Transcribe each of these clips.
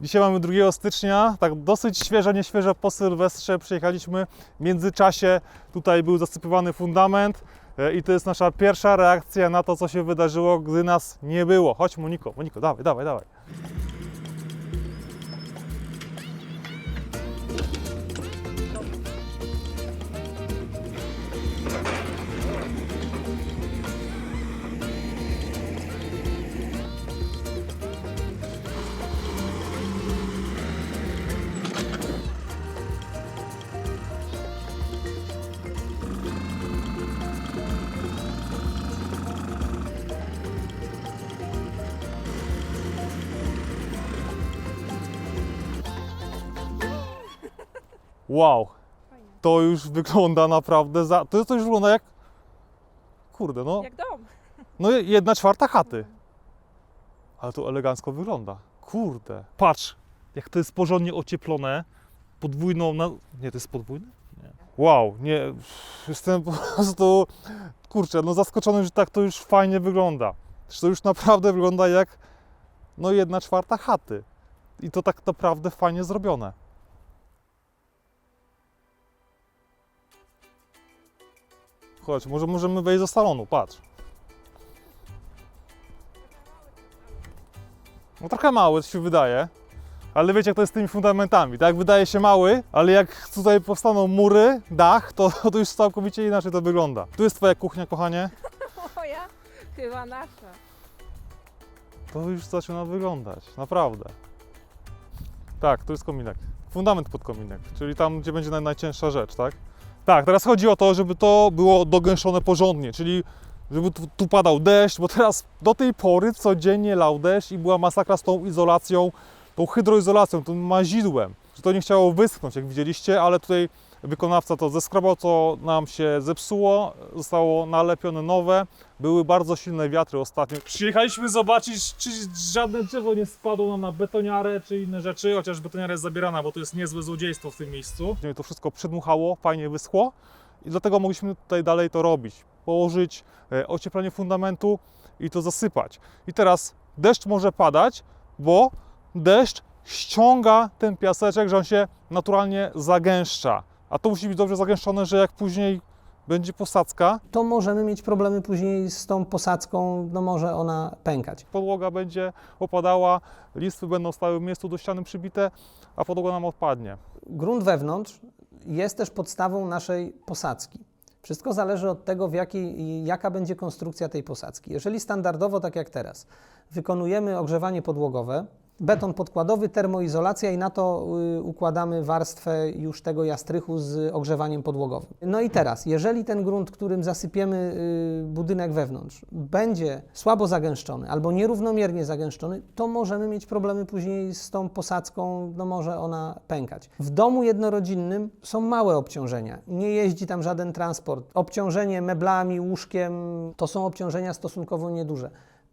Dzisiaj mamy 2 stycznia, tak dosyć świeżo, nieświeżo po Sylwestrze przyjechaliśmy. W międzyczasie tutaj był zasypywany fundament e, i to jest nasza pierwsza reakcja na to, co się wydarzyło, gdy nas nie było. Chodź Moniko, Moniko, dawaj, dawaj, dawaj. Wow, to już wygląda naprawdę za... To, to już wygląda jak... Kurde, no, Jak dom. no jedna czwarta chaty. Ale to elegancko wygląda. Kurde. Patrz, jak to jest porządnie ocieplone. Podwójną, na... nie, to jest podwójne? Nie. Wow, nie, jestem po prostu, kurczę, no zaskoczony, że tak to już fajnie wygląda. Że to już naprawdę wygląda jak, no jedna czwarta chaty. I to tak naprawdę fajnie zrobione. Chodź, może możemy wejść do salonu, patrz. No trochę mały, to się wydaje. Ale wiecie, jak to jest z tymi fundamentami, tak? Wydaje się mały, ale jak tutaj powstaną mury, dach, to, to już całkowicie inaczej to wygląda. Tu jest twoja kuchnia, kochanie. Moja? Chyba nasza. To już zaczyna wyglądać, naprawdę. Tak, to jest kominek. Fundament pod kominek, czyli tam, gdzie będzie naj, najcięższa rzecz, tak? Tak, teraz chodzi o to, żeby to było dogęszczone porządnie, czyli żeby tu, tu padał deszcz, bo teraz do tej pory codziennie lał deszcz i była masakra z tą izolacją, tą hydroizolacją, tym mazidłem, że to nie chciało wyschnąć, jak widzieliście, ale tutaj wykonawca to zeskrobał, co nam się zepsuło, zostało nalepione nowe, były bardzo silne wiatry ostatnio. Przyjechaliśmy zobaczyć, czy żadne drzewo nie spadło nam na betoniarę, czy inne rzeczy, chociaż betoniara jest zabierana, bo to jest niezłe złodziejstwo w tym miejscu. To wszystko przedmuchało, fajnie wyschło i dlatego mogliśmy tutaj dalej to robić. Położyć e, ocieplenie fundamentu i to zasypać. I teraz deszcz może padać, bo deszcz ściąga ten piaseczek, że on się naturalnie zagęszcza. A to musi być dobrze zagęszczone, że jak później będzie posadzka, to możemy mieć problemy później z tą posadzką, no może ona pękać. podłoga będzie opadała, listwy będą stały w miejscu do ściany przybite, a podłoga nam odpadnie. Grunt wewnątrz jest też podstawą naszej posadzki. Wszystko zależy od tego, w jakiej, jaka będzie konstrukcja tej posadzki. Jeżeli standardowo, tak jak teraz, wykonujemy ogrzewanie podłogowe, beton podkładowy, termoizolacja i na to y, układamy warstwę już tego jastrychu z ogrzewaniem podłogowym. No i teraz, jeżeli ten grunt, którym zasypiemy y, budynek wewnątrz, będzie słabo zagęszczony albo nierównomiernie zagęszczony, to możemy mieć problemy później z tą posadzką, no może ona pękać. W domu jednorodzinnym są małe obciążenia, nie jeździ tam żaden transport. Obciążenie meblami, łóżkiem to są obciążenia stosunkowo nieduże,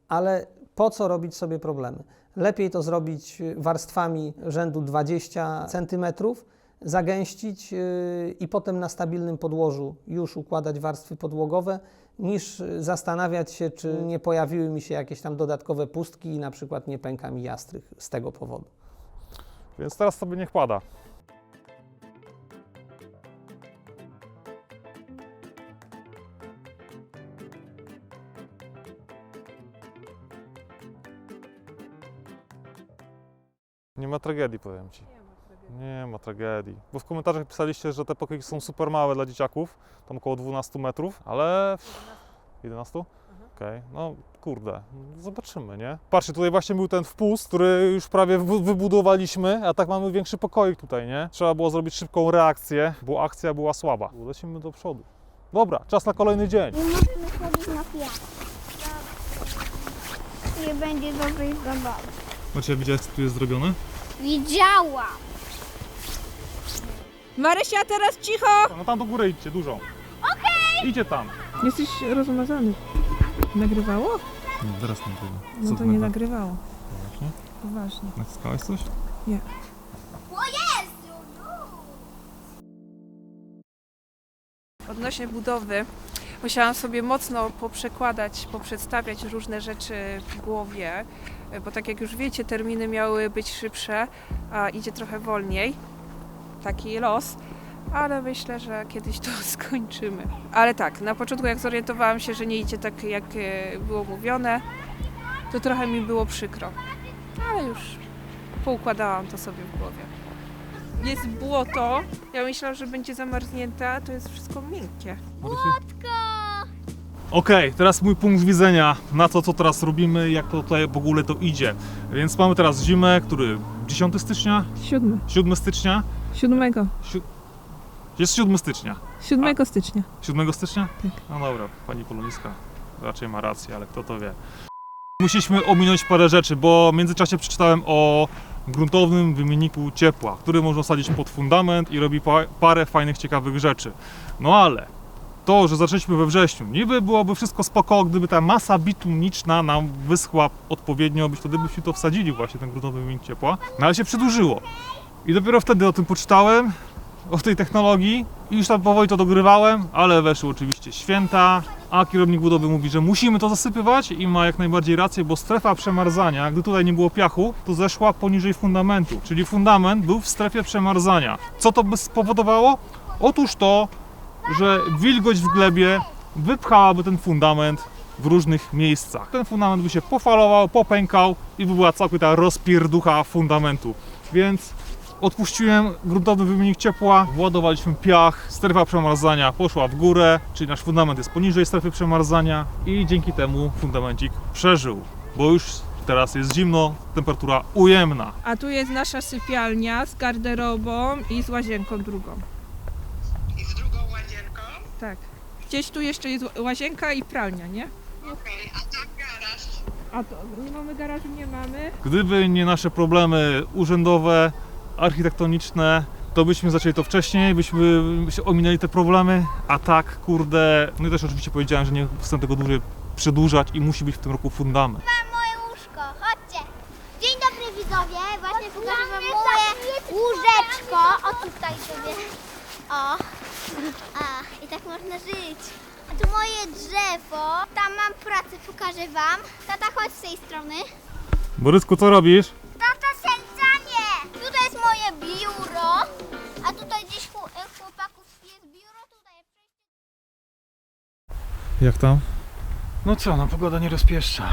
ale po co robić sobie problemy? Lepiej to zrobić warstwami rzędu 20 cm, zagęścić yy, i potem na stabilnym podłożu już układać warstwy podłogowe, niż zastanawiać się, czy nie pojawiły mi się jakieś tam dodatkowe pustki i na przykład nie pęka mi jastrych z tego powodu. Więc teraz sobie niech pada. Nie ma tragedii, powiem Ci. Nie ma tragedii. Nie ma tragedii. Bo w komentarzach pisaliście, że te pokoiki są super małe dla dzieciaków, tam około 12 metrów, ale 11? Okej, no kurde, zobaczymy, nie? Patrzcie, tutaj właśnie był ten wpust, który już prawie wy- wybudowaliśmy, a tak mamy większy pokoik tutaj, nie? Trzeba było zrobić szybką reakcję, bo akcja była słaba. Lecimy do przodu. Dobra, czas na kolejny dzień. Nie możemy chodzić na piach. Nie będzie dobrej zabawy. Macie, widziałeś co tu jest zrobione? Widziałam. Marysia, teraz cicho! No tam do góry idźcie, dużo. Okej! Idzie tam. Jesteś rozmazany. Nagrywało? Zaraz tam było. No to nie nagrywało. Właśnie? Poważnie. Naciskałeś coś? Nie. O Jezu! Odnośnie budowy. Musiałam sobie mocno poprzekładać, poprzedstawiać różne rzeczy w głowie, bo tak jak już wiecie, terminy miały być szybsze, a idzie trochę wolniej. Taki los. Ale myślę, że kiedyś to skończymy. Ale tak, na początku jak zorientowałam się, że nie idzie tak jak e, było mówione, to trochę mi było przykro. Ale już poukładałam to sobie w głowie. Jest błoto. Ja myślałam, że będzie zamarznięte, a to jest wszystko miękkie. Okej, teraz mój punkt widzenia na to, co teraz robimy, jak to tutaj w ogóle to idzie. Więc mamy teraz zimę, który 10 stycznia, Siódmy. 7 stycznia, Siódmego. jest 7 stycznia. 7 stycznia. 7 stycznia? Tak. No dobra, pani Poloniska raczej ma rację, ale kto to wie. Musieliśmy ominąć parę rzeczy, bo w międzyczasie przeczytałem o gruntownym wymienniku ciepła, który można sadzić pod fundament i robi pa- parę fajnych, ciekawych rzeczy. No ale to, że zaczęliśmy we wrześniu, niby byłoby wszystko spoko, gdyby ta masa bitumiczna nam wyschła odpowiednio, byś wtedy byśmy to wsadzili właśnie, ten gruntowy wymiennik ciepła, no ale się przedłużyło. I dopiero wtedy o tym poczytałem, o tej technologii i już tam powoli to dogrywałem, ale weszły oczywiście święta, a kierownik budowy mówi, że musimy to zasypywać i ma jak najbardziej rację, bo strefa przemarzania, gdy tutaj nie było piachu, to zeszła poniżej fundamentu, czyli fundament był w strefie przemarzania. Co to by spowodowało? Otóż to, że wilgoć w glebie wypchałaby ten fundament w różnych miejscach. Ten fundament by się pofalował, popękał i by była całkowita rozpierducha fundamentu. Więc Odpuściłem gruntowy wymiennik ciepła, władowaliśmy piach, strefa przemarzania poszła w górę, czyli nasz fundament jest poniżej strefy przemarzania i dzięki temu fundamencik przeżył, bo już teraz jest zimno, temperatura ujemna. A tu jest nasza sypialnia z garderobą i z łazienką drugą. I z drugą łazienką? Tak. Gdzieś tu jeszcze jest łazienka i pralnia, nie? Okej, a tam garaż. A to nie mamy garażu, nie mamy. Gdyby nie nasze problemy urzędowe, architektoniczne, to byśmy zaczęli to wcześniej, byśmy się ominęli te problemy, a tak, kurde, no i też oczywiście powiedziałem, że nie chcę tego dłużej przedłużać i musi być w tym roku fundament. Moje łóżko, chodźcie. Dzień dobry widzowie, właśnie pokażę wam moje łóżeczko. O tutaj sobie. O. A, i tak można żyć. A tu moje drzewo. Tam mam pracę, pokażę wam. Tata, chodź z tej strony. Borysku, co robisz? Tata, sędzanie! Tutaj jest moje biuro. A tutaj gdzieś e, chłopaków jest biuro. Tutaj Jak tam? No co, no pogoda nie rozpieszcza.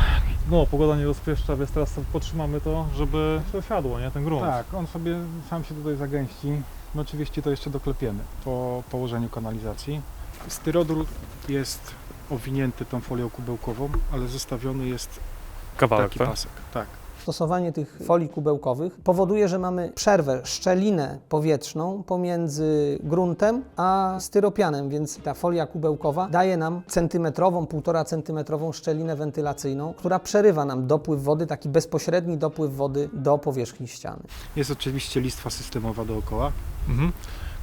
No, pogoda nie rozpieszcza, więc teraz podtrzymamy to, żeby się osiadło, nie? Ten grunt. Tak, on sobie sam się tutaj zagęści. No oczywiście to jeszcze doklepiemy po położeniu kanalizacji. Styrodur jest owinięty tą folią kubełkową, ale zostawiony jest Kawałek, taki tak? pasek. Tak. Stosowanie tych folii kubełkowych powoduje, że mamy przerwę, szczelinę powietrzną pomiędzy gruntem a styropianem, więc ta folia kubełkowa daje nam centymetrową, półtora centymetrową szczelinę wentylacyjną, która przerywa nam dopływ wody, taki bezpośredni dopływ wody do powierzchni ściany. Jest oczywiście listwa systemowa dookoła, Mhm.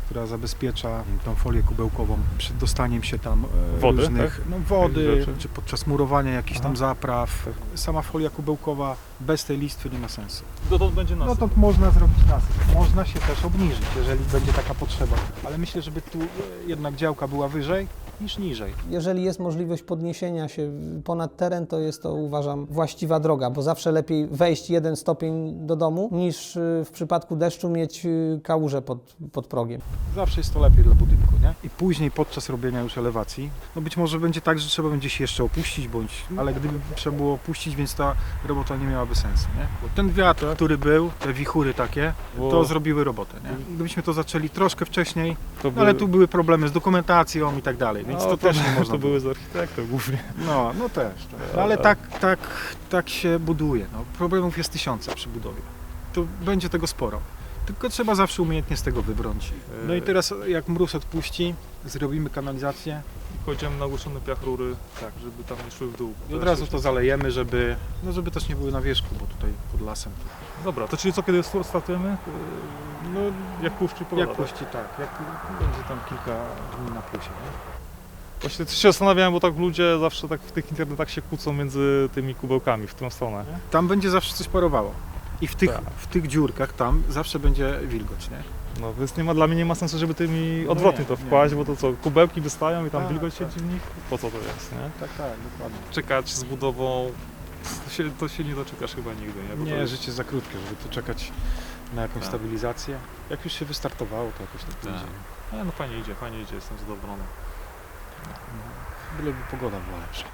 która zabezpiecza tą folię kubełkową przed dostaniem się tam e, Wody, różnych tak? no, wody, czy podczas murowania jakichś tam Aha. zapraw. Sama folia kubełkowa bez tej listwy nie ma sensu. Dotąd będzie No nasyp. to można zrobić nasyp. Można się też obniżyć, jeżeli będzie taka potrzeba. Ale myślę, żeby tu e, jednak działka była wyżej niż niżej. Jeżeli jest możliwość podniesienia się ponad teren, to jest to uważam właściwa droga, bo zawsze lepiej wejść jeden stopień do domu, niż y, w przypadku deszczu mieć y, kałużę pod, pod progiem. Zawsze jest to lepiej dla budynku, nie? I później podczas robienia już elewacji, no być może będzie tak, że trzeba będzie się jeszcze opuścić, bądź, ale gdyby trzeba było opuścić, więc ta robota nie miałaby sensu, nie? Bo ten wiatr, który był, te wichury takie, Bo to zrobiły robotę, nie? Gdybyśmy to zaczęli troszkę wcześniej, to no ale tu były problemy z dokumentacją i tak dalej, więc No, to, też nie można To były z architektów głównie. No, no też. też. No, ale tak, tak, tak się buduje. No. Problemów jest tysiące przy budowie. To będzie tego sporo. Tylko trzeba zawsze umiejętnie z tego wybrnąć. No i teraz jak mróz odpuści, zrobimy kanalizację Kładziemy na ogłuszony piach rury, tak, żeby tam nie szły w dół. i od razu to zalejemy, żeby, no żeby też nie były na wierzchu, bo tutaj pod lasem. Dobra, to czyli co, kiedy startujemy? No Jak puszczy pogoda, jak tak? puści, tak. Jak będzie tam kilka dni na plusie. Nie? Właśnie się zastanawiałem, bo tak ludzie zawsze tak w tych internetach się kłócą między tymi kubełkami w tą stronę. Tam będzie zawsze coś parowało. I w tych, Tak. w tych dziurkach tam zawsze będzie wilgoć, nie? No więc nie ma, dla mnie nie ma sensu, żeby tymi odwrotnie nie, to nie. wkłaść, bo to co, kubełki wystają i tam Tak, wilgoć tak. siedzi w nich? Po co to jest, nie? Tak, tak, dokładnie. Czekać z budową, to się, to się nie doczekasz chyba nigdy, nie? Bo to Nie, jest- życie za krótkie, żeby tu czekać na jakąś Tak. stabilizację. Jak już się wystartowało, to jakoś tak Tak. idzie. Nie, no fajnie idzie, fajnie idzie, jestem zadowolony. Byleby pogoda była lepsza.